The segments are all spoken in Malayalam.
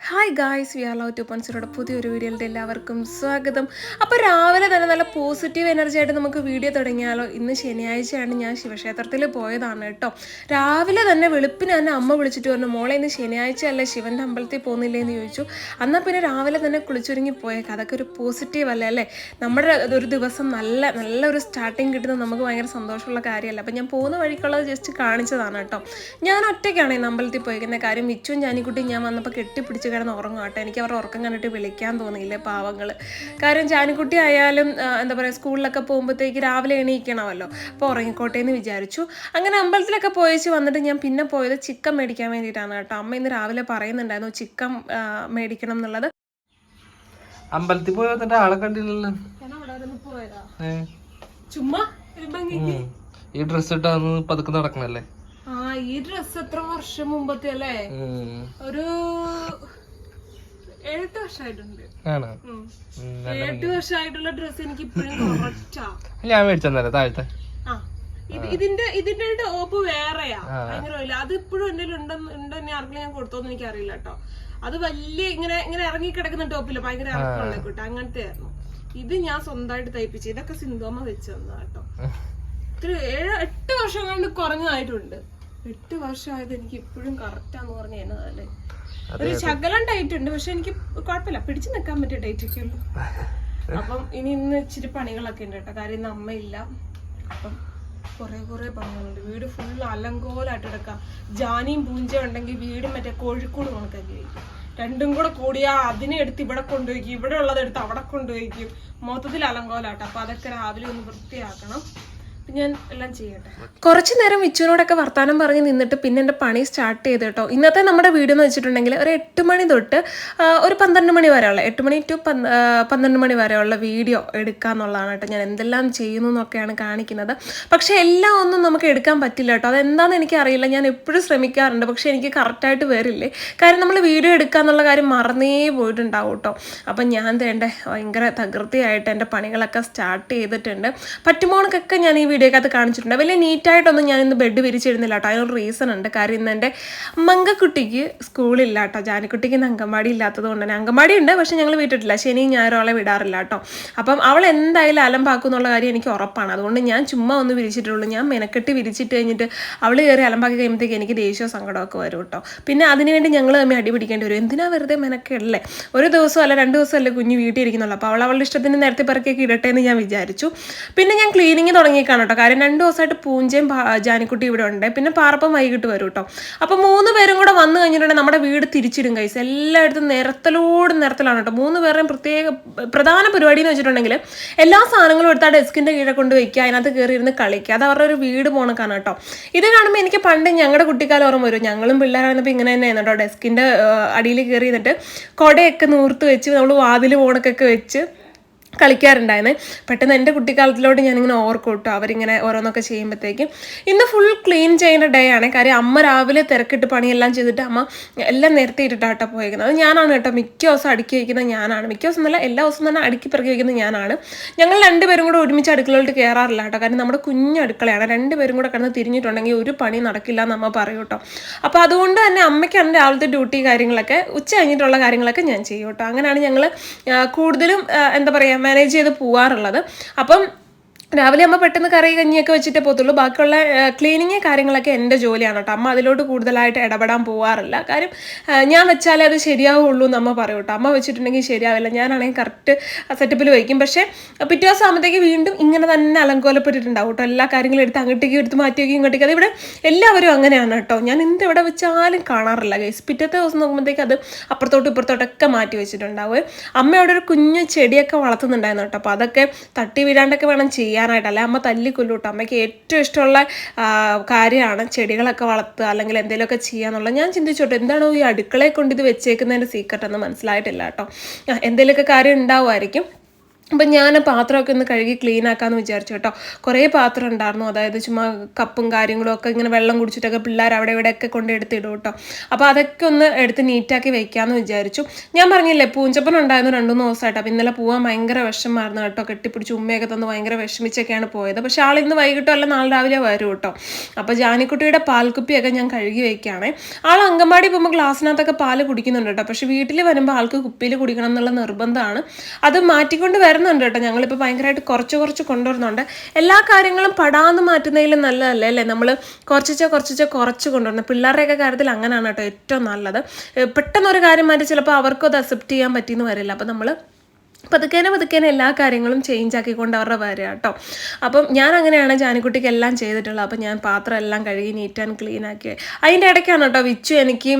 Hi guys we are love to പോയിൻസിലൂടെ പുതിയൊരു വീഡിയോയിലെ എല്ലാവർക്കും സ്വാഗതം. അപ്പോൾ രാവിലെ തന്നെ നല്ല പോസിറ്റീവ് എനർജി ആയിട്ട് നമുക്ക് വീഡിയോ തുടങ്ങിയാലോ? ഇന്ന് ശനിയാഴ്ചയാണ് ഞാൻ ശിവക്ഷേത്രത്തിൽ പോയതാണ് കേട്ടോ. രാവിലെ തന്നെ വെളുപ്പിന് തന്നെ അമ്മ വിളിച്ചിട്ട് പറഞ്ഞു മോളെ ഇന്ന് ശനിയാഴ്ച അല്ലേ? ശിവന്റെ അമ്പലത്തിൽ പോകുന്നില്ലേ? എന്ന് ചോദിച്ചു. എന്നാൽ പിന്നെ രാവിലെ തന്നെ കുളിച്ചൊരുങ്ങി പോയേക്കാം. അതൊക്കെ ഒരു പോസിറ്റീവ് അല്ലേ? അല്ലേ? നമ്മുടെ ഒരു ദിവസം നല്ല നല്ലൊരു സ്റ്റാർട്ടിങ് കിട്ടുന്നത് നമുക്ക് ഭയങ്കര സന്തോഷമുള്ള കാര്യമല്ല? അപ്പോൾ ഞാൻ പോകുന്ന വഴിക്കുള്ളത് ജസ്റ്റ് കാണിച്ചതാണ് കേട്ടോ. ഞാൻ ഒറ്റയ്ക്കാണ് ഇന്ന് അമ്പലത്തിൽ പോയിരിക്കുന്ന കാര്യം മിച്ചും ഞാനിക്കുട്ടി ഞാൻ വന്നപ്പോൾ കെട്ടിപ്പിടിച്ച് കിടന്ന് ഉറങ്ങും കേട്ടോ എനിക്ക് അവരുടെ ഉറക്കം കണ്ടിട്ട് വിളിക്കാൻ തോന്നിയില്ല പാവങ്ങൾ കാര്യം ജാനിക്കുട്ടി ആയാലും എന്താ പറയുക സ്കൂളിലൊക്കെ പോകുമ്പോഴത്തേക്ക് രാവിലെ എണീക്കണമല്ലോ. അപ്പോൾ ഉറങ്ങിക്കോട്ടെ എന്ന് വിചാരിച്ചു. അങ്ങനെ അമ്പലത്തിലൊക്കെ പോയിച്ച് വന്നിട്ട് ഞാൻ പിന്നെ പോയത് ചിക്കൻ മേടിക്കാൻ വേണ്ടിയിട്ടാണ് കേട്ടോ. അമ്മ ഇന്ന് രാവിലെ പറയുന്നുണ്ടായിരുന്നു ചിക്കൻ മേടിക്കണം എന്നുള്ളത്. അമ്പലത്തിൽ പോയി വന്നിട്ട് ആളെ കണ്ടില്ലല്ലോ. ചുമ്മാ ഈ ഡ്രസ് ഇട്ടാന്ന് പതുക്കെ നടക്കണല്ലേ? ആ ഈ ഡ്രസ് എത്ര വർഷം മുമ്പത്തെ അല്ലേ ഒരു ഏഴെട്ട് വർഷമായിട്ടുണ്ട് ആണോ. ഏഴെട്ട് വർഷമായിട്ടുള്ള ഡ്രസ് എനിക്ക് ഇപ്പോഴും കറക്റ്റാ ഞാൻ മേടിച്ചെന്നല്ലേ താഴത്തെ. ഇതിന്റെ ഇതിന്റെ ഓപ്പ് വേറെയാ. ഭയങ്കര ഇല്ല അത് ഇപ്പോഴും എന്റെ ഉണ്ടെന്ന് ഉണ്ടെന്നെ ആർക്കെങ്കിലും ഞാൻ കൊടുത്തോന്ന് എനിക്ക് അറിയില്ല കേട്ടോ. അത് വലിയ ഇങ്ങനെ ഇങ്ങനെ ഇറങ്ങി കിടക്കുന്ന ടോപ്പില്ല ഭയങ്കര ഇറക്കമുള്ള കേട്ടോ അങ്ങനത്തെ ആയിരുന്നു. ഇത് ഞാൻ സ്വന്തമായിട്ട് തയ്പ്പിച്ചു. ഇതൊക്കെ സിന്തോമ വെച്ച് തന്നതാ കേട്ടോ. ഇത്ര ഏഴ് എട്ട് വർഷം കൊണ്ട് കുറഞ്ഞതായിട്ടുണ്ട്. എട്ട് വർഷമായത് എനിക്ക് ഇപ്പോഴും കറക്റ്റാന്ന് പറഞ്ഞു എന്നതല്ലേ ഒരു ശകലം ടൈറ്റ് ഉണ്ട്. പക്ഷെ എനിക്ക് കുഴപ്പമില്ല. പിടിച്ചു നിൽക്കാൻ പറ്റിയ ടൈറ്റ് ഒക്കെ ഉള്ളൂ. അപ്പം ഇനി ഇന്ന് ഇച്ചിരി പണികളൊക്കെ ഉണ്ട് കേട്ടോ. കാര്യം ഇന്ന് അമ്മയില്ല അപ്പം കുറെ കുറെ പണികളുണ്ട്. വീട് ഫുൾ അലങ്കോലായിട്ട് കിടക്കാം. ജാനിയും പൂഞ്ചയും ഉണ്ടെങ്കിൽ വീട് മറ്റേ കോഴിക്കോട് കണക്കല്ലേ രണ്ടും കൂടെ കൂടിയാ അതിനെ എടുത്ത് ഇവിടെ കൊണ്ടുപോയിക്കും. ഇവിടെ ഉള്ളത് എടുത്ത് അവിടെ കൊണ്ടുപോയിക്കും. മൊത്തത്തിൽ അലങ്കോലാട്ടോ. അപ്പൊ അതൊക്കെ രാവിലെ ഒന്ന് വൃത്തിയാക്കണം. ഞാൻ എല്ലാം ചെയ്യട്ടെ. കുറച്ച് നേരം വിച്ചുവിനോടൊക്കെ വർത്താനം പറഞ്ഞ് നിന്നിട്ട് പിന്നെ എന്റെ പണി സ്റ്റാർട്ട് ചെയ്ത് കേട്ടോ. ഇന്നത്തെ നമ്മുടെ വീഡിയോ എന്ന് വെച്ചിട്ടുണ്ടെങ്കിൽ ഒരു എട്ട് മണി തൊട്ട് ഒരു പന്ത്രണ്ട് മണി വരെയുള്ള എട്ട് മണി ടു പന്ത്രണ്ട് മണി വരെയുള്ള വീഡിയോ എടുക്കുക എന്നുള്ളതാണ് കേട്ടോ. ഞാൻ എന്തെല്ലാം ചെയ്യുന്നു എന്നൊക്കെയാണ് കാണിക്കുന്നത്. പക്ഷേ എല്ലാം ഒന്നും നമുക്ക് എടുക്കാൻ പറ്റില്ല കേട്ടോ. അതെന്താണെന്ന് എനിക്കറിയില്ല. ഞാൻ എപ്പോഴും ശ്രമിക്കാറുണ്ട്. പക്ഷേ എനിക്ക് കറക്റ്റായിട്ട് വരില്ലേ? കാര്യം നമ്മൾ വീഡിയോ എടുക്കുക എന്നുള്ള കാര്യം മറന്നേ പോയിട്ടുണ്ടാവും കേട്ടോ. അപ്പം ഞാൻ തേണ്ട ഭയങ്കര തകൃതിയായിട്ട് എന്റെ പണികളൊക്കെ സ്റ്റാർട്ട് ചെയ്തിട്ടുണ്ട്. പറ്റുമോണക്കൊക്കെ ഞാൻ ഈ വീഡിയോക്കകത്ത് കാണിച്ചിട്ടുണ്ട്. വലിയ നീറ്റായിട്ടൊന്നും ഞാൻ ഇന്ന് ബെഡ് വിരിച്ചിരുന്നില്ല കേട്ടോ. അതിനൊരു റീസൺ ഉണ്ട്. കാര്യം ഇന്ന് എന്റെ മങ്കക്കുട്ടിക്ക് സ്കൂളില്ല കേട്ടോ. ജാനിക്കുട്ടിക്ക് ഇന്ന് അങ്കമാടി ഇല്ലാത്തത് കൊണ്ട് തന്നെ അങ്കമാടി ഉണ്ട് പക്ഷെ ഞങ്ങൾ വീട്ടിട്ടില്ല. ശനി ഞായറും അവളെ വിടാറില്ല കേട്ടോ. അപ്പം അവൾ എന്തായാലും അലമ്പാക്കും എന്നുള്ള കാര്യം എനിക്ക് ഉറപ്പാണ്. അതുകൊണ്ട് ഞാൻ ചുമ്മാ ഒന്ന് വിരിച്ചിട്ടുള്ളൂ. ഞാൻ മെനക്കെട്ട് വിരിച്ചിട്ട് കഴിഞ്ഞിട്ട് അവൾ കയറി അലമ്പാക്കി കഴിയുമ്പോഴത്തേക്ക് എനിക്ക് ദേഷ്യവും സങ്കടമൊക്കെ വരും കേട്ടോ. പിന്നെ അതിനുവേണ്ടി ഞങ്ങൾ തമ്മിൽ അടിപിടിക്കേണ്ടി വരും. എന്തിനാ വെറുതെ മെനക്കല്ലേ ഒരു ദിവസം അല്ല രണ്ട് ദിവസം അല്ലേ കുഞ്ഞ് വീട്ടിൽ ഇരിക്കുന്നുള്ളൂ അപ്പോൾ അവൾ അവളുടെ ഇഷ്ടത്തിന് നേരത്തെ പിറക്കിയൊക്കെ ഇടട്ടെ എന്ന് ഞാൻ വിചാരിച്ചു. പിന്നെ ഞാൻ ക്ലീനിങ് തുടങ്ങിയേക്കാണ് കേട്ടോ. കാര്യം രണ്ട് ദിവസമായിട്ട് പൂഞ്ചയും ജാനിക്കുട്ടി ഇവിടെ ഉണ്ട്. പിന്നെ പാറപ്പം വൈകിട്ട് വരും കേട്ടോ. അപ്പോൾ മൂന്ന് പേരും കൂടെ വന്നു കഴിഞ്ഞിട്ടുണ്ടെങ്കിൽ നമ്മുടെ വീട് തിരിച്ചിടും കൈസ് എല്ലായിടത്തും നിരത്തലോട് നിരത്തലാണ് കേട്ടോ. മൂന്ന് പേരുടെയും പ്രത്യേക പ്രധാന പരിപാടി എന്ന് വെച്ചിട്ടുണ്ടെങ്കിൽ എല്ലാ സാധനങ്ങളും എടുത്ത് ഡെസ്കിന്റെ കീഴെ കൊണ്ട് വയ്ക്കുക അതിനകത്ത് കയറി ഇരുന്ന് കളിക്കുക. അത് അവരുടെ ഒരു വീട് പോണക്കാണ് കേട്ടോ. ഇത് കാണുമ്പോൾ എനിക്ക് പണ്ട് ഞങ്ങളുടെ കുട്ടിക്കാലം ഓർമ്മ വരും. ഞങ്ങളും പിള്ളേരായിരുന്നപ്പോൾ ഇങ്ങനെ തന്നെയായിരുന്നു കേട്ടോ. ഡെസ്കിന്റെ അടിയിൽ കയറി നിന്നിട്ട് കുടയൊക്കെ നൂർത്ത് വെച്ച് നമ്മൾ വാതിൽ പോണക്കൊക്കെ വെച്ച് കളിക്കാറുണ്ടായിരുന്നേ. പെട്ടെന്ന് എന്റെ കുട്ടിക്കാലത്തിലോട്ട് ഞാനിങ്ങനെ ഓർക്കും കേട്ടോ അവരിങ്ങനെ ഓരോന്നൊക്കെ ചെയ്യുമ്പോഴത്തേക്കും ഇന്ന് ഫുൾ ക്ലീൻ ചെയ്യുന്ന ഡേ ആണ്. കാര്യം അമ്മ രാവിലെ തിരക്കിട്ട് പണിയെല്ലാം ചെയ്തിട്ട് അമ്മ എല്ലാം നേരത്തെ ഇട്ടിട്ടാട്ടോ പോയേക്കുന്നത്. അത് ഞാനാണ് കേട്ടോ മിക്ക ദിവസം അടുക്കി വയ്ക്കുന്നത് ഞാനാണ്. മിക്ക ദിവസം എന്നല്ല എല്ലാ ദിവസവും തന്നെ അടുക്കി പിറക്കി വയ്ക്കുന്നത് ഞാനാണ്. ഞങ്ങൾ രണ്ടുപേരും കൂടെ ഒരുമിച്ച് അടുക്കളയിലോട്ട് കയറാറില്ല കേട്ടോ. കാരണം നമ്മുടെ കുഞ്ഞു അടുക്കളയാണ്. രണ്ടുപേരും കൂടെ കിടന്ന് തിരിഞ്ഞിട്ടുണ്ടെങ്കിൽ ഒരു പണി നടക്കില്ല എന്ന് അമ്മ പറയും കേട്ടോ. അപ്പോൾ അതുകൊണ്ട് തന്നെ അമ്മയ്ക്കാണ് രാവിലത്തെ ഡ്യൂട്ടി കാര്യങ്ങളൊക്കെ ഉച്ച കഴിഞ്ഞിട്ടുള്ള കാര്യങ്ങളൊക്കെ ഞാൻ ചെയ്യും കേട്ടോ. അങ്ങനെയാണ് ഞങ്ങൾ കൂടുതലും എന്താ പറയുക മാനേജ് ചെയ്ത് പോകാറുള്ളത് അപ്പം രാവിലെ അമ്മ പെട്ടെന്ന് കറി കഞ്ഞിയൊക്കെ വെച്ചിട്ടേ പോകത്തുള്ളൂ. ബാക്കിയുള്ള ക്ലീനിങ് കാര്യങ്ങളൊക്കെ എന്റെ ജോലിയാണ് കേട്ടോ. അമ്മ അതിലോട്ട് കൂടുതലായിട്ട് ഇടപെടാൻ പോവാറില്ല. കാര്യം ഞാൻ വെച്ചാലേ അത് ശരിയാവുള്ളൂ എന്ന് അമ്മ പറയും കേട്ടോ. അമ്മ വെച്ചിട്ടുണ്ടെങ്കിൽ ശരിയാവില്ല. ഞാനാണെങ്കിൽ കറക്റ്റ് സെറ്റപ്പിൽ വയ്ക്കും പക്ഷേ പിറ്റേ ദിവസം ആകുമ്പോഴത്തേക്ക് വീണ്ടും ഇങ്ങനെ തന്നെ അലങ്കോലപ്പെട്ടിട്ടുണ്ടാവും കേട്ടോ. എല്ലാ കാര്യങ്ങളും എടുത്ത് അങ്ങോട്ടേക്ക് എടുത്ത് മാറ്റി വയ്ക്കും ഇങ്ങോട്ടേക്ക്. അത് ഇവിടെ എല്ലാവരും അങ്ങനെയാണ് കേട്ടോ. ഞാൻ എന്ത് ഇവിടെ വെച്ചാലും കാണാറില്ല ഗൈസ് പിറ്റത്തെ ദിവസം നോക്കുമ്പോഴത്തേക്ക് അത് അപ്പുറത്തോട്ടും ഇപ്പുറത്തോട്ടൊക്കെ മാറ്റി വെച്ചിട്ടുണ്ടാവും. അമ്മ അവിടെ ഒരു കുഞ്ഞു ചെടിയൊക്കെ വളർത്തുന്നുണ്ടായിരുന്നു കേട്ടോ. അപ്പോൾ അതൊക്കെ തട്ടി വീഴാണ്ടൊക്കെ വേണം ചെയ്യാനായിട്ട് അല്ലെ അമ്മ തല്ലിക്കൊല്ലു കേട്ടോ അമ്മയ്ക്ക് ഏറ്റവും ഇഷ്ടമുള്ള കാര്യമാണ് ചെടികളൊക്കെ വളർത്തുക അല്ലെങ്കിൽ എന്തെങ്കിലുമൊക്കെ ചെയ്യാന്നുള്ളത്. ഞാൻ ചിന്തിച്ചോട്ടെ എന്താണോ ഈ അടുക്കളയെ കൊണ്ട് ഇത് വെച്ചേക്കുന്നതിന്റെ സീക്രട്ട് എന്ന് മനസ്സിലായിട്ടില്ല കേട്ടോ. എന്തെങ്കിലുമൊക്കെ കാര്യം ഉണ്ടാവുമായിരിക്കും. അപ്പം ഞാൻ പാത്രമൊക്കെ ഒന്ന് കഴുകി ക്ലീൻ ആക്കാമെന്ന് വിചാരിച്ചു കേട്ടോ. കുറേ പാത്രം ഉണ്ടായിരുന്നു. അതായത് ചുമ്മാ കപ്പും കാര്യങ്ങളും ഒക്കെ ഇങ്ങനെ വെള്ളം കുടിച്ചിട്ടൊക്കെ പിള്ളേർ അവിടെ ഇവിടെയൊക്കെ കൊണ്ട് എടുത്തിടും കേട്ടോ. അപ്പോൾ അതൊക്കെ ഒന്ന് എടുത്ത് നീറ്റാക്കി വെക്കാമെന്ന് വിചാരിച്ചു. ഞാൻ പറഞ്ഞില്ലേ പൂഞ്ചപ്പൻ ഉണ്ടായിരുന്നു രണ്ടു മൂന്ന് ദിവസമായിട്ട് അപ്പം ഇന്നലെ പോകാൻ ഭയങ്കര വിഷമമായിരുന്നു കേട്ടോ. കെട്ടിപ്പിടിച്ച് ഉമ്മയൊക്കെ തന്ന് ഭയങ്കര വിഷമിച്ചൊക്കെയാണ് പോയത്. പക്ഷേ ആൾ ഇന്ന് വൈകിട്ടോ അല്ല നാളെ രാവിലെ വരും കേട്ടോ. അപ്പോൾ ജാനിക്കുട്ടിയുടെ പാൽക്കുപ്പിയൊക്കെ ഞാൻ കഴുകി വയ്ക്കുകയാണേ ആൾ അങ്കമാടി പോകുമ്പോൾ ഗ്ലാസ്സിനകത്തൊക്കെ പാൽ കുടിക്കുന്നുണ്ട് കേട്ടോ. പക്ഷേ വീട്ടിൽ വരുമ്പോൾ ആൾക്ക് കുപ്പിയിൽ കുടിക്കണം എന്നുള്ള നിർബന്ധമാണ്. അത് മാറ്റിക്കൊണ്ട് വരുന്നുണ്ട് കേട്ടോ. ഞങ്ങളിപ്പോൾ ഭയങ്കരമായിട്ട് കുറച്ച് കുറച്ച് കൊണ്ടുവരുന്നുണ്ട്. എല്ലാ കാര്യങ്ങളും പടാന്ന് മാറ്റുന്നതിലും നല്ലതല്ലേ? അല്ലേ? നമ്മൾ കുറച്ചിച്ച കുറച്ചിച്ച കുറച്ച് കൊണ്ടുവരുന്നത് പിള്ളേരുടെയൊക്കെ കാര്യത്തിൽ അങ്ങനെയാണ് കേട്ടോ ഏറ്റവും നല്ലത്. പെട്ടെന്നൊരു കാര്യം മാറ്റി ചിലപ്പോൾ അവർക്കും അത് അക്സെപ്റ്റ് ചെയ്യാൻ പറ്റിയെന്ന് വരില്ല. അപ്പോൾ നമ്മൾ പതുക്കേനെ പതുക്കേനെ എല്ലാ കാര്യങ്ങളും ചേഞ്ച് ആക്കിക്കൊണ്ട് അവരുടെ വരിക കേട്ടോ. അപ്പം ഞാൻ അങ്ങനെയാണ് ജാനിക്കുട്ടിക്ക് എല്ലാം ചെയ്തിട്ടുള്ളത്. അപ്പം ഞാൻ പാത്രം എല്ലാം കഴുകി നീറ്റ് ആൻഡ് ക്ലീൻ ആക്കി. അതിന്റെ ഇടയ്ക്കാണ് കേട്ടോ വിച്ചു എനിക്ക്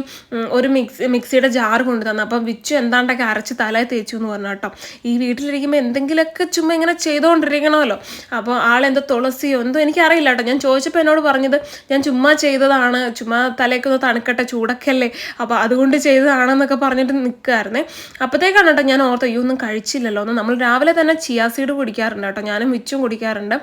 ഒരു മിക്സ് മിക്സിയുടെ ജാർ കൊണ്ടു തന്നെ അപ്പം വിച്ചു എന്താണ്ടൊക്കെ അരച്ച് തലയിൽ തേച്ചു എന്ന് പറഞ്ഞു കേട്ടോ. ഈ വീട്ടിലിരിക്കുമ്പോൾ എന്തെങ്കിലുമൊക്കെ ചുമ്മാ ഇങ്ങനെ ചെയ്തുകൊണ്ടിരിക്കണമല്ലോ അപ്പോൾ ആളെന്തോ തുളസിയോ എന്തോ എനിക്കറിയില്ല കേട്ടോ. ഞാൻ ചോദിച്ചപ്പോൾ എന്നോട് പറഞ്ഞത് ഞാൻ ചുമ്മാ ചെയ്തതാണ്. ചുമ്മാ തലയൊക്കെ ഒന്ന് തണുക്കട്ടെ ചൂടൊക്കെയല്ലേ അപ്പോൾ അതുകൊണ്ട് ചെയ്തതാണെന്നൊക്കെ പറഞ്ഞിട്ട് നിൽക്കുമായിരുന്നേ അപ്പോഴത്തേക്കാണ് കേട്ടോ ഞാൻ ഓർത്ത് അയ്യോ ഒന്നും കഴിച്ചില്ലല്ലോ ഒന്ന് നമ്മൾ രാവിലെ തന്നെ ചിയാ സീഡ് കുടിക്കാറുണ്ട് കേട്ടോ. ഞാനും വിച്ചും കുടിക്കാറുണ്ട്.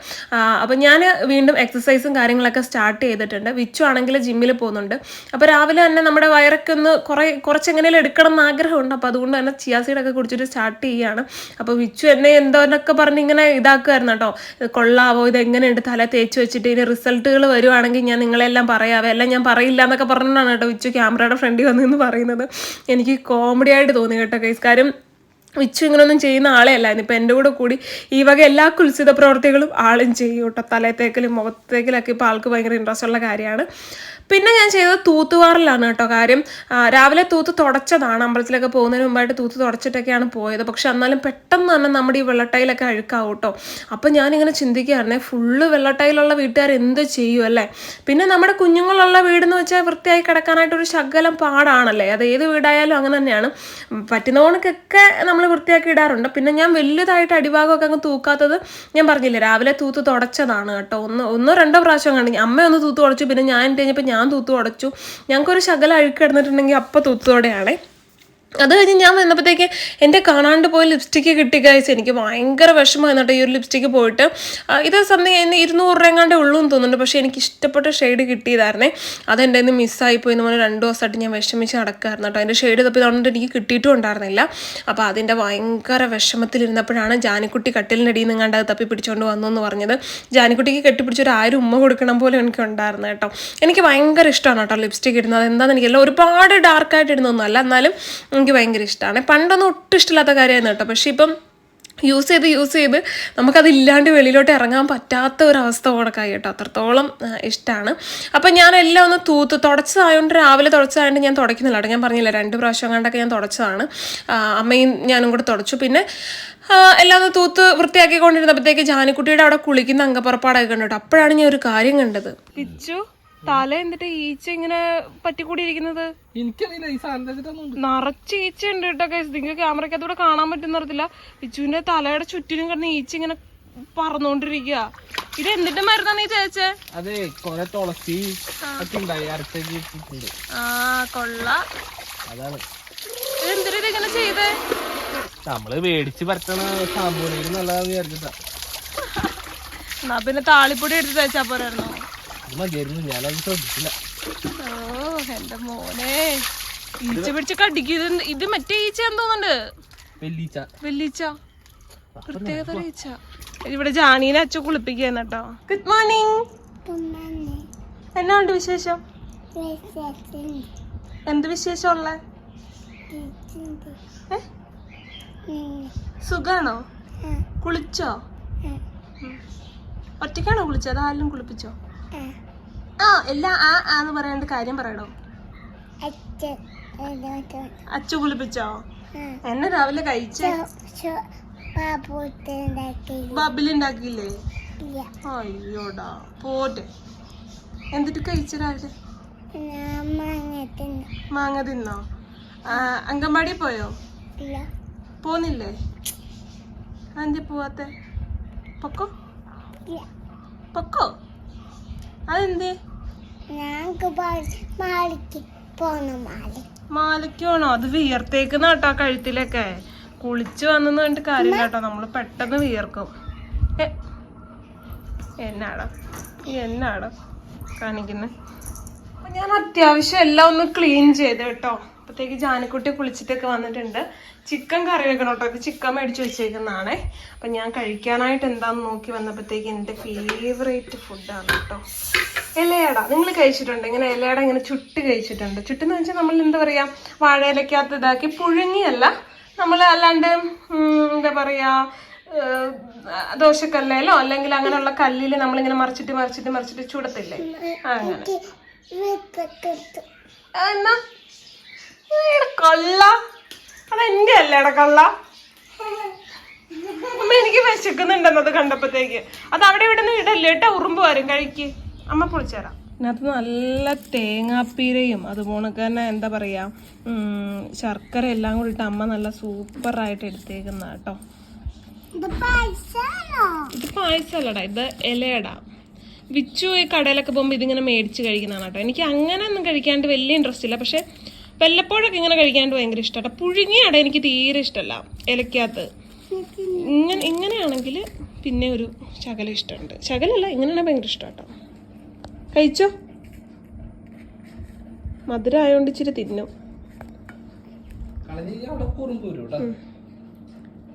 അപ്പോൾ ഞാൻ വീണ്ടും എക്സസൈസും കാര്യങ്ങളൊക്കെ സ്റ്റാർട്ട് ചെയ്തിട്ടുണ്ട്. വിച്ചു ആണെങ്കിൽ ജിമ്മിൽ പോകുന്നുണ്ട്. അപ്പോൾ രാവിലെ തന്നെ നമ്മുടെ വയറൊക്കെ ഒന്ന് കുറേ കുറച്ച് എങ്ങനെയും എടുക്കണം എന്ന് ആഗ്രഹമുണ്ട്. അപ്പോൾ അതുകൊണ്ട് തന്നെ ചിയാ സീഡൊക്കെ കുടിച്ചിട്ട് സ്റ്റാർട്ട് ചെയ്യുകയാണ് അപ്പോൾ വിച്ചു എന്നെ എന്തോന്നൊക്കെ പറഞ്ഞ് ഇങ്ങനെ ഇതാക്കുമായിരുന്നു കേട്ടോ. കൊള്ളാവോ? ഇത് എങ്ങനെയുണ്ട്? തല തേച്ച് വെച്ചിട്ട് ഇനി റിസൾട്ടുകൾ വരുവാണെങ്കിൽ ഞാൻ നിങ്ങളെല്ലാം പറയാവേ. എല്ലാം ഞാൻ പറയില്ല എന്നൊക്കെ പറഞ്ഞിട്ടാണ് കേട്ടോ വിച്ചു ക്യാമറയുടെ ഫ്രണ്ടിൽ വന്നെന്ന് പറയുന്നത്. എനിക്ക് കോമഡി ആയിട്ട് തോന്നി കേട്ടോ കേസ് കാര്യം വിച്ചു ഇങ്ങനൊന്നും ചെയ്യുന്ന ആളെ അല്ലായിരുന്നു ഇപ്പം എന്റെ കൂടെ കൂടി ഈ വക എല്ലാ കുൽസിത പ്രവർത്തികളും ആളും ചെയ്യും കേട്ടോ. തലത്തേക്കലും മുഖത്തേക്കലൊക്കെ ഇപ്പോൾ ആൾക്ക് ഭയങ്കര ഇൻട്രസ്റ്റ് ഉള്ള കാര്യമാണ്. പിന്നെ ഞാൻ ചെയ്തത് തൂത്തുവാറിലാണ് കേട്ടോ കാര്യം. രാവിലെ തൂത്ത് തുടച്ചതാണ്. അമ്പലത്തിലൊക്കെ പോകുന്നതിന് മുമ്പായിട്ട് തൂത്ത് തുടച്ചിട്ടൊക്കെയാണ് പോയത്. പക്ഷെ എന്നാലും പെട്ടെന്ന് തന്നെ നമ്മുടെ ഈ വെള്ളട്ടയിലൊക്കെ അഴുക്കാവും കേട്ടോ. അപ്പം ഞാനിങ്ങനെ ചിന്തിക്കുകയായിരുന്നേ ഫുള്ള് വെള്ളട്ടയിലുള്ള വീട്ടുകാർ എന്ത് ചെയ്യും അല്ലേ? പിന്നെ നമ്മുടെ കുഞ്ഞുങ്ങളുള്ള വീടെന്ന് വെച്ചാൽ വൃത്തിയായി കിടക്കാനായിട്ട് ഒരു ശകലം പാടാണല്ലേ? അത് ഏത് വീടായാലും അങ്ങനെ തന്നെയാണ്. പറ്റുന്ന കണക്കൊക്കെ നമ്മൾ വൃത്തിയാക്കി ഇടാറുണ്ട്. പിന്നെ ഞാൻ വലുതായിട്ട് അടിഭാഗമൊക്കെ അങ്ങ് തൂക്കാത്തത് ഞാൻ പറഞ്ഞില്ലേ രാവിലെ തൂത്ത് തുടച്ചതാണ് കേട്ടോ. ഒന്ന് ഒന്നോ രണ്ടോ പ്രാവശ്യം കണ്ടെങ്കിൽ അമ്മ ഒന്ന് തൂത്ത് തുടച്ചു. പിന്നെ ഞാൻ കഴിഞ്ഞപ്പോൾ ഞാൻ തൂത്തു തുടച്ചു ഞങ്ങൾക്കൊരു ശകലം അഴുക്ക് കിടന്നിട്ടുണ്ടെങ്കിൽ അപ്പം തൂത്തോടെയാണേ. അത് കഴിഞ്ഞ് ഞാൻ വന്നപ്പോഴത്തേക്ക് എന്റെ കാണാണ്ട് പോയ ലിപ്സ്റ്റിക്ക് കിട്ടി കഴിച്ച് എനിക്ക് ഭയങ്കര വിഷമം എന്നിട്ട് ഈ ഒരു ലിപ്സ്റ്റിക്ക് പോയിട്ട്. ഇത് സംതിങ് എന്നെ ഇരുന്നൂറ് രൂപ എങ്ങാണ്ട് ഉള്ളൂ എന്ന് തോന്നുന്നുണ്ട്. പക്ഷേ എനിക്ക് ഇഷ്ടപ്പെട്ട ഷെയ്ഡ് കിട്ടിയതായിരുന്നേ. അതെന്റെ നിന്ന് മിസ്സായി പോയി എന്ന് പറഞ്ഞാൽ രണ്ട് ദിവസമായിട്ട് ഞാൻ വിഷമിച്ച് നടക്കാറുണ്ട് കേട്ടോ. അതിന്റെ ഷെയ്ഡ് തപ്പി അതുകൊണ്ട് എനിക്ക് കിട്ടിയിട്ടും ഉണ്ടായിരുന്നില്ല അപ്പോൾ അതിന്റെ ഭയങ്കര വിഷമത്തിലിരുന്നപ്പോഴാണ് ജാനിക്കുട്ടി കട്ടിലിനടിയിൽ നിന്ന് കണ്ട് അത് തപ്പി പിടിച്ചുകൊണ്ട് വന്നു എന്ന് പറഞ്ഞത്. ജാനിക്കുട്ടിക്ക് കെട്ടിപ്പിടിച്ച് ഒരു ആയിരം ഉമ്മ കൊടുക്കണം പോലെ എനിക്ക് ഉണ്ടായിരുന്നു കേട്ടോ. എനിക്ക് ഭയങ്കര ഇഷ്ടമാണ് കേട്ടോ ലിപ്സ്റ്റിക് ഇടുന്നത്. എന്താണെന്ന് എനിക്കല്ല ഒരുപാട് ഡാർക്കായിട്ട് ഇടുന്നൊന്നുമല്ല എന്നാലും എനിക്ക് ഭയങ്കര ഇഷ്ടമാണ് പണ്ടൊന്നും ഒട്ടും ഇഷ്ടമില്ലാത്ത കാര്യമായിരുന്നു കേട്ടോ. പക്ഷേ ഇപ്പം യൂസ് ചെയ്ത് യൂസ് ചെയ്ത് നമുക്കത് ഇല്ലാണ്ട് വെളിയിലോട്ട് ഇറങ്ങാൻ പറ്റാത്ത ഒരു അവസ്ഥ ഓടക്കായി കേട്ടോ. അത്രത്തോളം ഇഷ്ടമാണ് അപ്പം ഞാൻ എല്ലാം ഒന്ന് തൂത്ത് തുടച്ചതായതുകൊണ്ട് രാവിലെ തുടച്ചതായതുകൊണ്ട് ഞാൻ തുടയ്ക്കുന്നില്ല കേട്ടോ. ഞാൻ പറഞ്ഞില്ല രണ്ട് പ്രാവശ്യം കണ്ടൊക്കെ ഞാൻ തുടച്ചതാണ്. അമ്മയും ഞാനും കൂടെ തുടച്ചു. പിന്നെ എല്ലാം ഒന്ന് തൂത്ത് വൃത്തിയാക്കിക്കൊണ്ടിരുന്നപ്പോഴത്തേക്ക് ജാനിക്കുട്ടിയുടെ അവിടെ കുളിക്കുന്ന അംഗപ്പുറപ്പാടൊക്കെ കണ്ടു കേട്ടോ. അപ്പോഴാണ് ഞാൻ ഒരു കാര്യം കണ്ടത്. തല എന്നിട്ട് ഈച്ച ഇങ്ങനെ പറ്റിക്കൂടിയിരിക്കുന്നത്? എനിക്കറിയില്ല ഈ സാധനം വെച്ചിട്ടൊന്നും നിറച്ച് ഈച്ച ഉണ്ട് കേട്ടോ നിങ്ങൾ നിങ്ങൾക്ക് അതുകൂടെ കാണാൻ പറ്റുന്ന അറിയത്തില്ല പിച്ചുവിന്റെ തലയുടെ ചുറ്റിനും കിടന്ന് ഈച്ച ഇങ്ങനെ പറന്നുകൊണ്ടിരിക്കുക ഇത് എന്തിന്റെ മരുന്നാണ് ഈ ചേച്ചേ അതെ കൊറേ തുളസി ആ. കൊള്ള. അതാണ്. എന്തിനാ ഇങ്ങനെ ചെയ്തേ? നമ്മൾ മേടിച്ച് പരത്തണ സാമ്പൂണിയിൽ നല്ലതാന്ന് വിചാരിച്ചിട്ടാ. എന്നാ പിന്നെ താളിപ്പൊടി എടുത്ത് തേച്ചാ പോരായിരുന്നോ? മതിയായിരുന്നു. ഞാനത് ശ്രദ്ധിച്ചില്ല. ഓ എന്റെ മോനെ. ഈച്ച പിടിച്ച് കടിക്കും. ഇത് മറ്റേ ഈച്ച തോന്നുന്നുണ്ട് വെല്ലീച്ച വെള്ളിച്ച. പ്രത്യേകത ഈച്ച. ഇവിടെ ജാനീനെ അച്ഛൻ കുളിപ്പിക്കുന്ന കേട്ടോ. ഗുഡ് മോർണിംഗ് എന്നാ ഉണ്ട് വിശേഷം? എന്ത് വിശേഷമുള്ള സുഖാണോ? കുളിച്ചോ. ഒറ്റയ്ക്കാണോ കുളിച്ചോ അതാരും കുളിപ്പിച്ചോ? ആ എല്ലാ ആ ആന്ന് പറയാണ്ട് കാര്യം പറയണോ അച്ഛ കുളിപ്പിച്ചോ? എന്നെ രാവിലെ കഴിച്ചേ? ബബിൽ ഉണ്ടാക്കിയില്ലേ അയ്യോടാ പോട്ടെ. എന്നിട്ട് കഴിച്ച രാവിലെ? മാങ്ങ തിന്നോ. അങ്കൻവാടി പോയോ? പോന്നില്ലേ? അതെന്തി പോവാത്തെ? പൊക്കോ? പൊക്കോ? അതെന്തേ? മാലയ്ക്കാണോ അത് വിയർത്തേക്കുന്ന കേട്ടോ കഴുത്തിലൊക്കെ. കുളിച്ചു വന്നെന്ന് കണ്ടിട്ട് കാര്യമില്ല കേട്ടോ. നമ്മൾ പെട്ടെന്ന് വിയർക്കും. എന്നാടോ? എന്നാടോ? കാണിക്കുന്നത് ഞാൻ അത്യാവശ്യം എല്ലാം ഒന്ന് ക്ലീൻ ചെയ്ത് കേട്ടോ. അപ്പത്തേക്ക് ജാനക്കുട്ടി കുളിച്ചിട്ടൊക്കെ വന്നിട്ടുണ്ട്. ചിക്കൻ കറി വെക്കണം കേട്ടോ. ഇത് ചിക്കൻ മേടിച്ച് വെച്ചേക്കുന്നതാണേ. അപ്പൊ ഞാൻ കഴിക്കാനായിട്ട് എന്താന്ന് നോക്കി വന്നപ്പോഴത്തേക്ക് എന്റെ ഫേവറേറ്റ് ഫുഡാണ് കേട്ടോ. ഇലയട. നിങ്ങൾ കഴിച്ചിട്ടുണ്ട്? ഇങ്ങനെ ഇലയട ഇങ്ങനെ ചുട്ട് കഴിച്ചിട്ടുണ്ട്. ചുട്ടെന്ന് വെച്ചാൽ നമ്മൾ എന്താ പറയാ വാഴയിലക്കകത്ത് ഇതാക്കി പുഴുങ്ങിയല്ല. നമ്മൾ അല്ലാണ്ട് എന്താ പറയാ ദോശക്കല്ലേലോ അല്ലെങ്കിൽ അങ്ങനെയുള്ള കല്ലിൽ നമ്മളിങ്ങനെ മറിച്ചിട്ട് മറിച്ചിട്ട് മറിച്ചിട്ട് ചുടത്തില്ലേ? അങ്ങനെ. എന്നാ? അതെന്റെ അല്ലേട കള്ള? അമ്മ എനിക്ക് വിശക്കുന്നുണ്ടെന്നത് കണ്ടപ്പോഴത്തേക്ക്. അത് അവിടെ ഇവിടെ നിന്ന് ഇടല്ലേ? കേട്ടോ ഉറുമ്പ് വരും. കഴിക്ക്. അമ്മ പൊളിച്ചേരാം ഇതിനകത്ത് നല്ല തേങ്ങാപ്പീരയും അതുപോലെ തന്നെ എന്താ പറയാ ശർക്കര എല്ലാം കൂടി ഇട്ട് അമ്മ നല്ല സൂപ്പറായിട്ട് എടുത്തേക്കുന്ന കേട്ടോ. ഇത് പായസമല്ലടാ ഇത് ഇലയടാ. വിച്ചു ഈ കടയിലൊക്കെ പോകുമ്പോൾ ഇതിങ്ങനെ മേടിച്ച് കഴിക്കുന്നതാണ് കേട്ടോ. എനിക്ക് അങ്ങനെ ഒന്നും കഴിക്കാണ്ട് വലിയ ഇൻട്രസ്റ്റ് ഇല്ല. പക്ഷെ വല്ലപ്പോഴൊക്കെ ഇങ്ങനെ കഴിക്കാണ്ട് ഭയങ്കര ഇഷ്ടമാണ് പുഴുങ്ങിയ അട എനിക്ക് തീരെ ഇഷ്ടമല്ല ഇലക്കകത്ത് ഇങ്ങനെ ഇങ്ങനെയാണെങ്കിൽ പിന്നെ ഒരു ശകലം ഇഷ്ടമുണ്ട്. ശകലല്ല ഇങ്ങനെയാണ് ഭയങ്കര ഇഷ്ടം കേട്ടോ കഴിച്ചോ? മധുരം ആയതുകൊണ്ട് ഇച്ചിരി തിന്നും.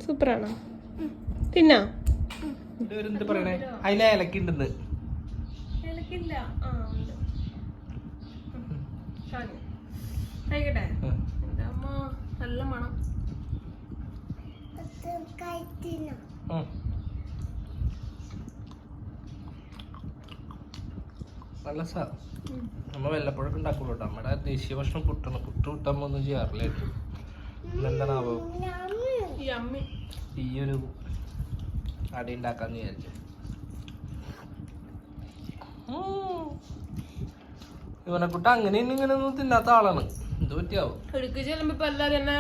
സൂപ്പറാണോ? തിന്നാ? എന്ത് പറയണേ? അതിലെ ഇലക്കുണ്ടെന്ന് ഇലക്കില്ല ആ ഉണ്ട് കഴിക്കട്ടെ? അമ്മ നല്ല മണം. നല്ല സാ. നമ്മ വല്ലപ്പോഴൊക്കെ ഉണ്ടാക്കുള്ളൂ കേട്ടോ. നമ്മുടെ ദേശീയ ഭക്ഷണം കുട്ടണം പുട്ട് കുട്ടമ്മ ഒന്നും ചെയ്യാറില്ല എന്താണാവോ ഈ ഒരു അടി ഉണ്ടാക്കാന്ന് വിചാരിച്ചു. ഇവനെ കുട്ട അങ്ങനെ ഇങ്ങനെ ഒന്നും തിന്നാത്ത ആളാണ്. എന്ത് പറ്റിയാവും എടുക്ക് ചെല്ലുമ്പോ ഇപ്പൊ എല്ലാരും എന്നെ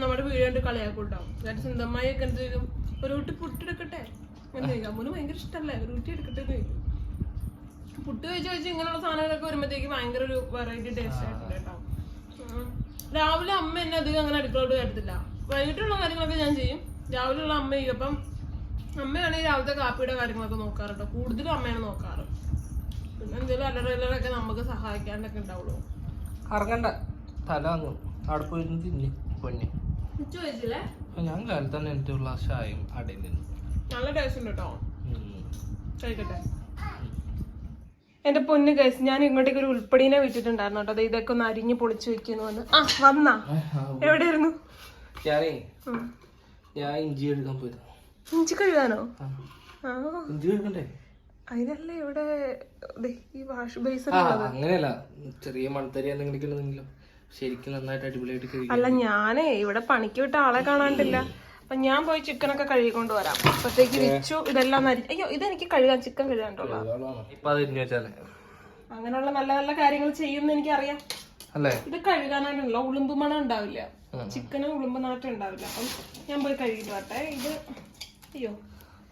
നമ്മുടെ വീട് കണ്ട് കളിയാക്കൂട്ടാവും കാരണം സ്വന്തമായി ഒക്കെ എന്ത് ചെയ്യും? ഒരു കുട്ടി പുട്ടെടുക്കട്ടെ? എന്ന് ചോദിക്കും. അമ്മൂന് ഭയങ്കര ഇഷ്ടമല്ലേ ഒരു കുട്ടി എടുക്കട്ടെ എന്ന് ചോദിക്കും. പുട്ട് കഴിച്ച് കഴിച്ച് ഇങ്ങനെയുള്ള സാധനങ്ങളൊക്കെ വരുമ്പോഴത്തേക്ക് ഭയങ്കര ഒരു വെറൈറ്റി ടേസ്റ്റ് ആയിട്ടുണ്ട് കേട്ടോ. രാവിലെ അമ്മ എന്നെ അധികം അങ്ങനെ അടുക്കളോട് കരുത്തില്ല വൈകിട്ടുള്ള കാര്യങ്ങളൊക്കെ ഞാൻ ചെയ്യും. രാവിലെ ഉള്ള അമ്മ ചെയ്യും. അപ്പം അമ്മയാണെങ്കിൽ രാവിലത്തെ കാപ്പിയുടെ കാര്യങ്ങളൊക്കെ നോക്കാറുണ്ടോ കൂടുതലും അമ്മയാണ് നോക്കാറ്. പിന്നെ എന്തെങ്കിലും അല്ലറയിലൊക്കെ നമുക്ക് സഹായിക്കാണ്ടൊക്കെ ഉണ്ടാവുള്ളൂ. ഇറങ്ങണ്ട തല അങ്ങും അവിടെ പോയി ഇരുന്ന് തിന്നി പൊന്നെ. ഞാൻ കാലത്ത് തന്നെ എനിക്ക് ഒരു ഗ്ലാസ് ചായയും അടയിൽ നിന്ന് നല്ല ടേസ്റ്റ് ഉണ്ട് കേട്ടോ കഴിക്കട്ടെ. പൊന്ന് കേസ് ഞാൻ ഇങ്ങോട്ടേക്ക് ഒരു ഉൾപ്പടീനെ വിട്ടിട്ടുണ്ടായിരുന്നു കേട്ടോ ഇതൊക്കെ ഒന്ന് അരിഞ്ഞ് പൊളിച്ച് വെക്കുന്നു വന്ന്. ആ വന്നാ എവിടെയായിരുന്നു? ഞാനേ. ഞാൻ ഇഞ്ചി എടുക്കാൻ പോയിരുന്നു. ഇഞ്ചി കഴുകാനോ? ഇഞ്ചി കഴുകണ്ടേ? അതിനല്ലേ ഇവിടെ ഈ വാഷ് ബേസ് അങ്ങനെയല്ല. ചെറിയ മൺതരി എന്തെങ്കിലും ശരിക്കും നന്നായിട്ട് അടിപൊളിയായിട്ട് കഴിക്കും അല്ല ഞാനേ ഇവിടെ പണിക്ക് വിട്ട ആളെ കാണാണ്ടില്ല. അപ്പൊ ഞാൻ പോയി ചിക്കൻ ഒക്കെ കഴുകിക്കൊണ്ട് വരാം. അപ്പത്തേക്ക് വിച്ചു ഇതെല്ലാം നരി അയ്യോ ഇതെനിക്ക് കഴുകാൻ ചിക്കൻ വെച്ചാലേ. അങ്ങനെയുള്ള നല്ല നല്ല കാര്യങ്ങൾ ചെയ്യുമെന്ന് എനിക്കറിയാം. അല്ലേ? ഇത് കഴുകാനായിട്ടുള്ള ഉളുമ്പ് മണം ഉണ്ടാവില്ല. ചിക്കനും ഉളുമ്പ് നാട്ടം ഉണ്ടാവില്ല. അപ്പം ഞാൻ പോയി കഴുകിട്ട് വരട്ടെ. ഇത് അയ്യോ.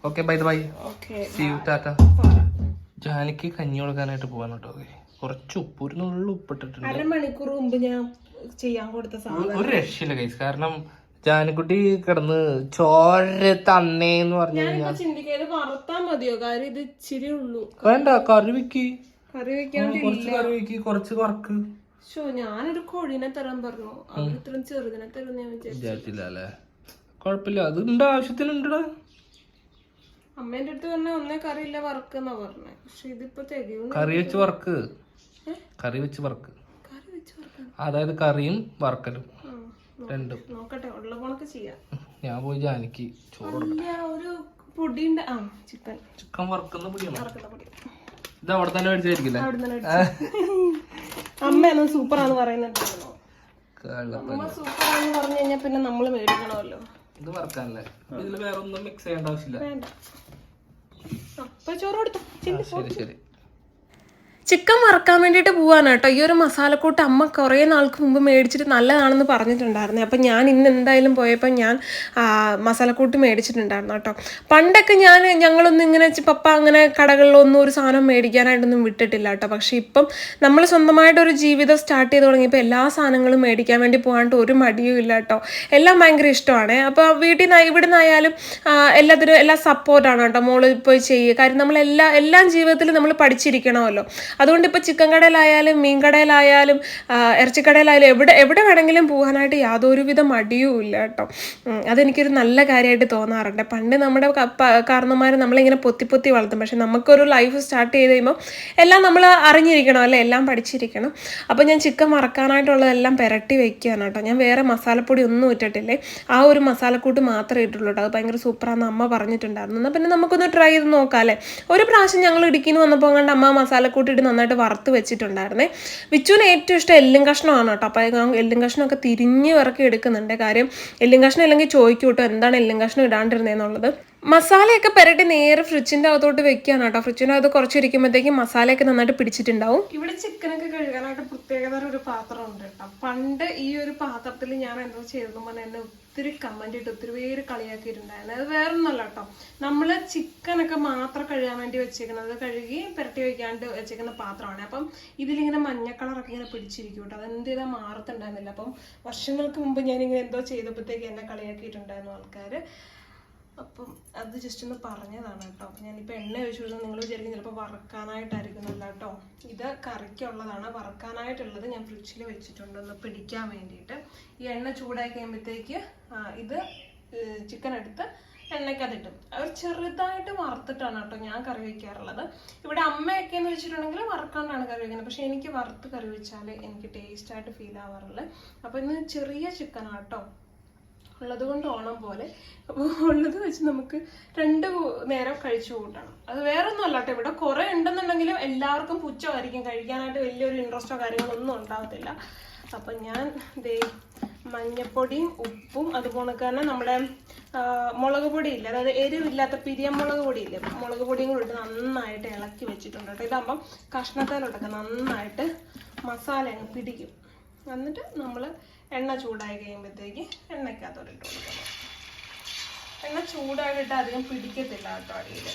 Okay bye bye okay see you tata ജാനിക്ക് കഞ്ഞി കൊടുക്കാനായിട്ട് പോകാൻ കേട്ടോ കുറച്ച് ഉപ്പ് ഒരു നുള്ളു ഉപ്പിട്ടിട്ടുണ്ട്. അരമണിക്കൂർ മുമ്പ് ഞാൻ ചെയ്യാൻ കൊടുത്ത സാധനം. ഒരു രക്ഷയില്ല കൈസ് കാരണം ജാനക്കുട്ടി കിടന്ന് ചോര തന്നേന്ന് പറഞ്ഞു കഴിഞ്ഞാൽ ചിന്തിക്കാതെ വറുത്താ മതിയോ? കാര്യം ഇത് ഇച്ചിരി ഉള്ളൂ. വേണ്ട കറി വെക്ക്. കറി കുറച്ച് കറി വെക്ക് കുറച്ച് വർക്ക് ഷോ ഞാനൊരു കോഴിനെ തരാൻ പറഞ്ഞു. അവർ ഇത്രയും ചെറുതിനെ ഞാൻ വിചാരിച്ചു. വിചാരിച്ചില്ല അല്ലേ? കുഴപ്പമില്ല. അത് ഉണ്ട് ആവശ്യത്തിനുണ്ടടാ. അമ്മേന്റെ അടുത്ത് പറഞ്ഞ ഒന്നേ കറിയില്ല വറക്കെന്നാ പറഞ്ഞേ. പക്ഷെ ഇതിപ്പോ തികയും കറി വെച്ച് വർക്ക് കറി വെച്ച് വർക്ക് അതായത് കറിയും വറക്കലും രണ്ടും. നോക്കട്ടെ ഉള്ള പോണക്ക് ചെയ്യാം. ഞാൻ പോയി ജാനിക്ക് ചോറ് ഒരു ചിക്കൻ. ചിക്കൻ വറുക്കുന്ന പിടിയാണ്? ഇത് അവിടെ തന്നെ മേടിച്ചായിരിക്കില്ലേ? അമ്മ അമ്മയാണ് സൂപ്പറാന്ന് പറയുന്നുണ്ടായിരുന്നു പറഞ്ഞു കഴിഞ്ഞാൽ പിന്നെ നമ്മൾ മേടിക്കണമല്ലോ. ഇത് വറക്കാനല്ലേ? ഇതിൽ വേറെ ഒന്നും മിക്സ് ചെയ്യേണ്ട ആവശ്യമില്ല. അപ്പൊ ചോറ് കൊടുത്തു. ശരി ശരി. ചിക്കൻ വറക്കാൻ വേണ്ടിയിട്ട് പോവാണ് കേട്ടോ. ഈ ഒരു മസാലക്കൂട്ട് അമ്മ കുറേ നാൾക്ക് മുമ്പ് മേടിച്ചിട്ട് നല്ലതാണെന്ന് പറഞ്ഞിട്ടുണ്ടായിരുന്നു. അപ്പം ഞാൻ ഇന്ന് എന്തായാലും പോയപ്പോൾ ഞാൻ മസാലക്കൂട്ട് മേടിച്ചിട്ടുണ്ടായിരുന്നു കേട്ടോ. പണ്ടൊക്കെ ഞാൻ ഞങ്ങളൊന്നും ഇങ്ങനെ പപ്പ അങ്ങനെ കടകളിലൊന്നും ഒരു സാധനം മേടിക്കാനായിട്ടൊന്നും വിട്ടിട്ടില്ല കേട്ടോ. പക്ഷേ ഇപ്പം നമ്മൾ സ്വന്തമായിട്ടൊരു ജീവിതം സ്റ്റാർട്ട് ചെയ്ത് തുടങ്ങിയപ്പോൾ എല്ലാ സാധനങ്ങളും മേടിക്കാൻ വേണ്ടി പോകാണ്ട് ഒരു മടിയും ഇല്ല കേട്ടോ. എല്ലാം ഭയങ്കര ഇഷ്ടമാണ്. അപ്പോൾ വീട്ടിൽ നിന്ന് ഇവിടെ നിന്നായാലും എല്ലാത്തിനും എല്ലാ സപ്പോർട്ടാണ് കേട്ടോ. മോൾ പോയി ചെയ്യുക കാര്യം നമ്മളെല്ലാ എല്ലാം ജീവിതത്തിൽ നമ്മൾ പഠിച്ചിരിക്കണമല്ലോ. അതുകൊണ്ട് ഇപ്പോൾ ചിക്കൻ കടയിലായാലും മീൻ കടയിലായാലും ഇറച്ചിക്കടയിലായാലും എവിടെ എവിടെ വേണമെങ്കിലും പോകാനായിട്ട് യാതൊരുവിധ മടിയും ഇല്ല കേട്ടോ. അതെനിക്കൊരു നല്ല കാര്യമായിട്ട് തോന്നാറുണ്ട്. പണ്ട് നമ്മുടെ കാരണന്മാർ നമ്മളിങ്ങനെ പൊത്തി പൊത്തി വളർത്തും. പക്ഷെ നമുക്കൊരു ലൈഫ് സ്റ്റാർട്ട് ചെയ്ത് കഴിയുമ്പോൾ എല്ലാം നമ്മൾ അറിഞ്ഞിരിക്കണം അല്ലേ? എല്ലാം പഠിച്ചിരിക്കണം. അപ്പോൾ ഞാൻ ചിക്കൻ മറക്കാനായിട്ടുള്ളതെല്ലാം പെരട്ടി വെക്കുകയാണ് കേട്ടോ. ഞാൻ വേറെ മസാലപ്പൊടി ഒന്നും ഇട്ടിട്ടില്ലേ? ആ ഒരു മസാലക്കൂട്ട് മാത്രമേ ഇട്ടുള്ളൂ കേട്ടോ. അത് ഭയങ്കര സൂപ്പറാണെന്ന് അമ്മ പറഞ്ഞിട്ടുണ്ടായിരുന്നു. എന്നാൽ പിന്നെ നമുക്കൊന്ന് ട്രൈ ചെയ്ത് നോക്കാം അല്ലേ? ഒരു പ്രാവശ്യം ഞങ്ങൾ ഇടുക്കിന്ന് വന്നപ്പോൾ കണ്ട് അമ്മ മസാലക്കൂട്ട് ഇട്ട് നന്നായിട്ട് വറുത്ത് വെച്ചിട്ടുണ്ടായിരുന്നേ. വിച്ചുവിന് ഏറ്റവും ഇഷ്ടം എല്ലും കഷ്ണമാണ് കേട്ടോ. അപ്പോൾ എല്ലും കഷ്ണമൊക്കെ തിരിഞ്ഞ് വിറക്കി എടുക്കുന്നുണ്ട്. കാര്യം എല്ലും കഷ്ണം ഇല്ലെങ്കിൽ ചോദിക്കും കേട്ടോ എന്താണ് എല്ലും കഷ്ണം ഇടാണ്ടിരുന്നതെന്നുള്ളത് മസാലയൊക്കെ പെരട്ടി നേരെ ഫ്രിഡ്ജിന്റെ അകത്തോട്ട് വെക്കുകയാണ് കേട്ടോ. ഫ്രിഡ്ജിന്റെ അകത്ത് കുറച്ചിരിക്കുമ്പോഴത്തേക്കും മസാലയൊക്കെ നന്നായിട്ട് പിടിച്ചിട്ടുണ്ടാവും. ഇവിടെ ചിക്കനൊക്കെ കഴുകാനായിട്ട് പ്രത്യേകതര ഒരു പാത്രം ഉണ്ട് കേട്ടോ. പണ്ട് ഈ ഒരു പാത്രത്തിൽ ഞാൻ എന്തോ ചെയ്തെന്ന് പറഞ്ഞാൽ എന്നെ ഒത്തിരി കമന്റ് ഇട്ട് ഒത്തിരി പേര് കളിയാക്കിയിട്ടുണ്ടായിരുന്നു. അത് വേറെ ഒന്നല്ല കേട്ടോ. നമ്മൾ ചിക്കനൊക്കെ മാത്രം കഴുകാൻ വേണ്ടി വെച്ചേക്കുന്നത് കഴുകി പുരട്ടി വെക്കാണ്ട് വെച്ചേക്കുന്ന പാത്രമാണ്. അപ്പം ഇതിലിങ്ങനെ മഞ്ഞ കളറൊക്കെ ഇങ്ങനെ പിടിച്ചിരിക്കും കേട്ടോ. അതെന്ത് ചെയ്താൽ മാറത്തുണ്ടായിരുന്നില്ല. അപ്പം വർഷങ്ങൾക്ക് മുമ്പ് ഇങ്ങനെ എന്തോ ചെയ്തപ്പോഴത്തേക്ക് എന്നെ കളിയാക്കിയിട്ടുണ്ടായിരുന്നു ആൾക്കാര്. അപ്പം അത് ജസ്റ്റ് ഒന്ന് പറഞ്ഞതാണ് കേട്ടോ. അപ്പം ഞാനിപ്പോൾ എണ്ണ ഒഴിച്ചു കൊടുത്താൽ നിങ്ങൾ വിചാരിക്കും ചിലപ്പോൾ വറക്കാനായിട്ടായിരിക്കുന്നില്ല കേട്ടോ. ഇത് കറിക്കുള്ളതാണ്. വറക്കാനായിട്ടുള്ളത് ഞാൻ ഫ്രിഡ്ജിൽ വെച്ചിട്ടുണ്ട്. ഒന്ന് പിടിക്കാൻ വേണ്ടിയിട്ട്. ഈ എണ്ണ ചൂടായി കഴിയുമ്പോഴത്തേക്ക് ഇത് ചിക്കൻ എടുത്ത് എണ്ണയ്ക്കകത്തിട്ടും അവർ ചെറുതായിട്ട് വറുത്തിട്ടാണ് കേട്ടോ ഞാൻ കറി വയ്ക്കാറുള്ളത് ഇവിടെ അമ്മയൊക്കെ എന്ന് വെച്ചിട്ടുണ്ടെങ്കിൽ വറുക്കാണ്ടാണ് കറി വയ്ക്കുന്നത് പക്ഷെ എനിക്ക് വറുത്ത് കറി വെച്ചാൽ എനിക്ക് ടേസ്റ്റായിട്ട് ഫീൽ ആവാറുള്ളത് അപ്പോൾ ഇന്ന് ചെറിയ ചിക്കനാണ് കേട്ടോ. ഉള്ളത് കൊണ്ട് ഓണം പോലെ. ഉള്ളത് വെച്ച് നമുക്ക് രണ്ട് നേരം കഴിച്ചു കൂട്ടണം. അത് വേറെ ഒന്നും അല്ലാട്ടെ. ഇവിടെ കുറേ ഉണ്ടെന്നുണ്ടെങ്കിലും എല്ലാവർക്കും പുച്ഛമായിരിക്കും. കഴിക്കാനായിട്ട് വലിയൊരു ഇൻട്രസ്റ്റോ കാര്യങ്ങളോ ഒന്നും ഉണ്ടാകത്തില്ല അപ്പം ഞാൻ ദേ മഞ്ഞപ്പൊടിയും ഉപ്പും അതുപോലെ തന്നെ നമ്മുടെ മുളക് മുളക് പൊടിയില്ല അതായത് എരിവില്ലാത്ത പിരിയമുളക് പൊടിയില്ലേ മുളക് പൊടിയും കൂടി ഇട്ട് നന്നായിട്ട് ഇളക്കി വെച്ചിട്ടുണ്ട് കേട്ടോ. ഇതാകുമ്പം കഷ്ണത്തേലോട്ടൊക്കെ നന്നായിട്ട് മസാല പിടിക്കും. എന്നിട്ട് നമ്മൾ എണ്ണ ചൂടായി കഴിയുമ്പോഴത്തേക്ക് എണ്ണയ്ക്കകത്തോട്ട് ഇട്ട് കൊടുക്കണം. എണ്ണ ചൂടായിട്ട് അധികം പിടിക്കത്തില്ല കേട്ടോ അടിയിൽ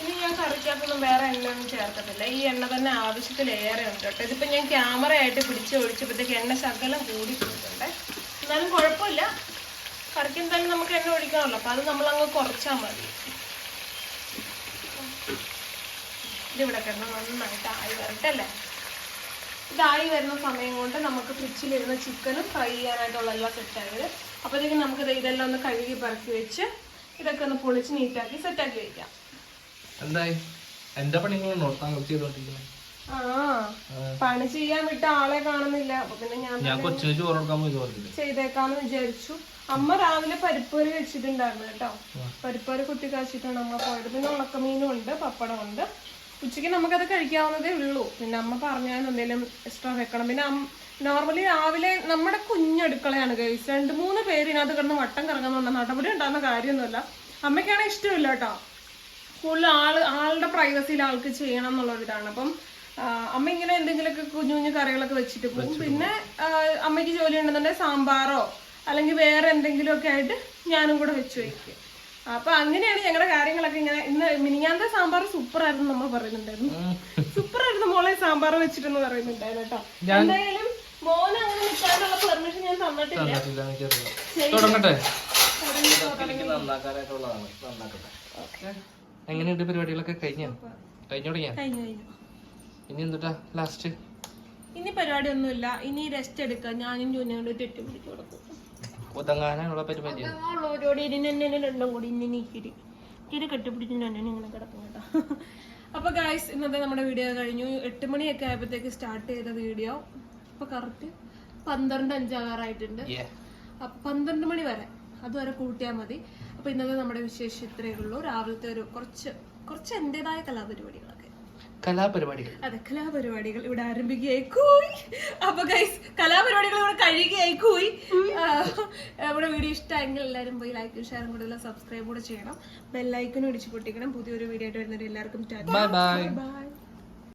ഇനി ഞാൻ കറിക്കകത്തൊന്നും വേറെ എണ്ണയൊന്നും ചേർക്കത്തില്ല. ഈ എണ്ണ തന്നെ ആവശ്യത്തിലേറെ ഉണ്ട് കേട്ടോ. ഇതിപ്പോൾ ഞാൻ ക്യാമറ ആയിട്ട് പിടിച്ച് ഒഴിച്ചപ്പോഴത്തേക്ക് എണ്ണ ശകലം കൂടി പോയിട്ടുണ്ട് എന്നാലും കുഴപ്പമില്ല. കറിക്കും തന്നെ നമുക്ക് എണ്ണ ഒഴിക്കണമല്ലോ അപ്പോൾ അത് നമ്മളങ്ങ് കുറച്ചാൽ മതി. ഇതിവിടെ കിടന്ന് നന്നായിട്ട് ആയി വരട്ടെ അല്ലേ? ഇതായി വരുന്ന സമയം കൊണ്ട് നമുക്ക് ഫ്രിഡ്ജിലിരുന്ന ചിക്കനും ഫ്രൈ ചെയ്യാനായിട്ടുള്ള എല്ലാം സെറ്റായത് അപ്പോഴത്തേക്കും നമുക്ക് ഇതെല്ലാം ഒന്ന് കഴുകി പറക്കി വെച്ച് ഇതൊക്കെ ഒന്ന് പൊളിച്ച് നീറ്റാക്കി സെറ്റാക്കി വയ്ക്കാം എന്തായി? എന്റെ ചെയ്തോണ്ടിരിക്കുന്നത് ആ പണി ചെയ്യാൻ വിട്ട ആളെ കാണുന്നില്ല. അപ്പൊ പിന്നെ ഞാൻ ചെയ്തേക്കാന്ന് വിചാരിച്ചു. അമ്മ രാവിലെ പരിപ്പേര് വെച്ചിട്ടുണ്ടായിരുന്നു കേട്ടോ. പരിപ്പേര് കുത്തി കാച്ചിട്ടാണ് അമ്മ പോയത് പിന്നെ ഉണക്കമീനും ഉണ്ട് പപ്പടം ഉണ്ട് ഉച്ചയ്ക്ക് നമുക്കത് കഴിക്കാവുന്നതേ ഉള്ളൂ. പിന്നെ അമ്മ പറഞ്ഞാൽ എന്തെങ്കിലും എക്സ്ട്രാ വെക്കണം. പിന്നെ നോർമലി രാവിലെ നമ്മുടെ കുഞ്ഞടുക്കളയാണ് ഗൈസ് രണ്ട് മൂന്ന് പേര് ഇതിനകത്ത് കിടന്ന് വട്ടം കറങ്ങുന്നുണ്ട് നടപടി ഉണ്ടാകുന്ന കാര്യമൊന്നുമില്ല. അമ്മയ്ക്കാണെങ്കിൽ ഇഷ്ടമില്ല കേട്ടോ. കൂടുതൽ ആൾ ആളുടെ പ്രൈവസിയിൽ ആൾക്ക് ചെയ്യണം എന്നുള്ളൊരിതാണ്. അപ്പം അമ്മ ഇങ്ങനെ എന്തെങ്കിലുമൊക്കെ കുഞ്ഞു കുഞ്ഞു കറികളൊക്കെ വെച്ചിട്ട് പോകും. പിന്നെ അമ്മയ്ക്ക് ജോലി ഉണ്ടെന്നുണ്ടെങ്കിൽ സാമ്പാറോ അല്ലെങ്കിൽ വേറെ എന്തെങ്കിലുമൊക്കെ ആയിട്ട് ഞാനും കൂടെ വെച്ച് വയ്ക്കും അപ്പൊ അങ്ങനെയാണ് ഞങ്ങളുടെ കാര്യങ്ങളൊക്കെ ഇങ്ങനെ ഇന്ന് മിനിങ്ങാന്ത സാമ്പാർ സൂപ്പർ ആയിരുന്നു നമ്മൾ പറയുന്നുണ്ടായിരുന്നു. സൂപ്പർ ആയിരുന്നു മോളെ സാമ്പാർ വെച്ചിട്ടെന്ന് പറയുന്നുണ്ടായിരുന്നു കേട്ടോ. എന്തായാലും മോനെ അങ്ങനെ നിൽക്കാനുള്ള പെർമിഷൻ ഞാൻ തന്നിട്ടില്ല. തുടങ്ങട്ടെ? എങ്ങനെയുണ്ട് പരിപാടികളൊക്കെ? കഴിഞ്ഞ? കഴിഞ്ഞു തുടങ്ങിയ? ഇനി എന്തുട്ടാ? ലാസ്റ്റ് ഇനി പരിപാടി ഒന്നുമില്ല ഇനി റെസ്റ്റ് എടുക്കാം. ഞാനും ജൂനിയോട് തെറ്റി പിടിച്ചു കൊടുക്കും. ഒതങ്ങാനുള്ള പരിപാടി. ഉള്ളവരോട് ഇനി എന്നെ രണ്ടും കൂടി ഇനി നീക്കിരി ഇരി കെട്ടിപ്പിടിച്ച് ഞാൻ ഇങ്ങനെ കിടക്കും കേട്ടോ. അപ്പൊ ഗായ്സ് ഇന്നത്തെ നമ്മുടെ വീഡിയോ കഴിഞ്ഞു. എട്ട് മണിയൊക്കെ ആയപ്പോഴത്തേക്ക് സ്റ്റാർട്ട് ചെയ്ത വീഡിയോ ഇപ്പൊ കറക്റ്റ് പന്ത്രണ്ട് അഞ്ചാകാറായിട്ടുണ്ട് പന്ത്രണ്ട് മണി വരെ അതുവരെ കൂട്ടിയാൽ മതി. അപ്പൊ ഇന്നത്തെ നമ്മുടെ വിശേഷം ഇത്രയേ ഉള്ളൂ. രാവിലത്തെ ഒരു കുറച്ച് കുറച്ച് എന്റേതായ കലാപരിപാടികളൊക്കെ കലാപരിപാടികൾ. അതെ കലാപരിപാടികൾ ഇവിടെ ആരംഭിക്കുകയായി കൂയ്. അപ്പൊ ഗൈസ് കലാപരിപാടികൾ ഇവിടെ കഴിയുകയായി കൂയി നമ്മുടെ വീഡിയോ ഇഷ്ടമായെങ്കിൽ എല്ലാവരും പോയി ലൈക്കും ഷെയറും കൂടെ സബ്സ്ക്രൈബ് കൂടെ ചെയ്യണം. ബെല്ലൈക്കനും ഇടിച്ചു പൊട്ടിക്കണം. പുതിയൊരു വീഡിയോ ആയിട്ട് വരുന്നവർ എല്ലാവർക്കും ബൈ ബൈ